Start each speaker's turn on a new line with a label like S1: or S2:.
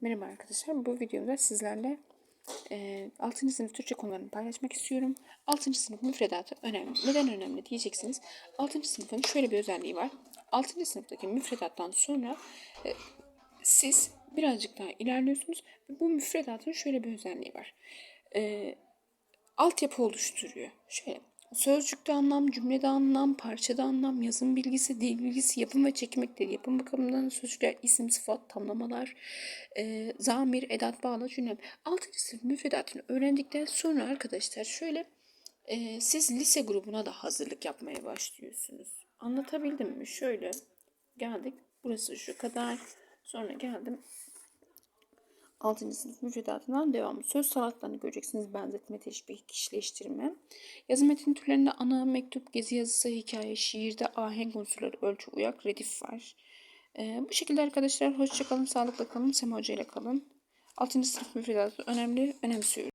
S1: Merhaba arkadaşlar. Bu videomda sizlerle e, 6. sınıf Türkçe konularını paylaşmak istiyorum. 6. sınıf müfredatı önemli. Neden önemli diyeceksiniz. 6. sınıfın şöyle bir özelliği var. 6. sınıftaki müfredattan sonra e, siz birazcık daha ilerliyorsunuz. Bu müfredatın şöyle bir özelliği var. E, altyapı oluşturuyor. Şöyle Sözcükte anlam, cümlede anlam, parçada anlam, yazım bilgisi, dil bilgisi, yapım ve çekim yapım bakımından sözcükler, isim, sıfat, tamlamalar, e, zamir, edat, bağlaç, cümle. 6. sınıf müfredatını öğrendikten sonra arkadaşlar şöyle e, siz lise grubuna da hazırlık yapmaya başlıyorsunuz. Anlatabildim mi? Şöyle geldik. Burası şu kadar. Sonra geldim 6. sınıf müfredatından devamlı söz sanatlarını göreceksiniz. Benzetme, teşbih, kişileştirme. Yazı metin türlerinde ana, mektup, gezi yazısı, hikaye, şiirde ahenk unsurları, ölçü, uyak, redif var. Ee, bu şekilde arkadaşlar hoşçakalın, sağlıkla kalın, Sema Hoca ile kalın. 6. sınıf müfredatı önemli, önemsiyorum.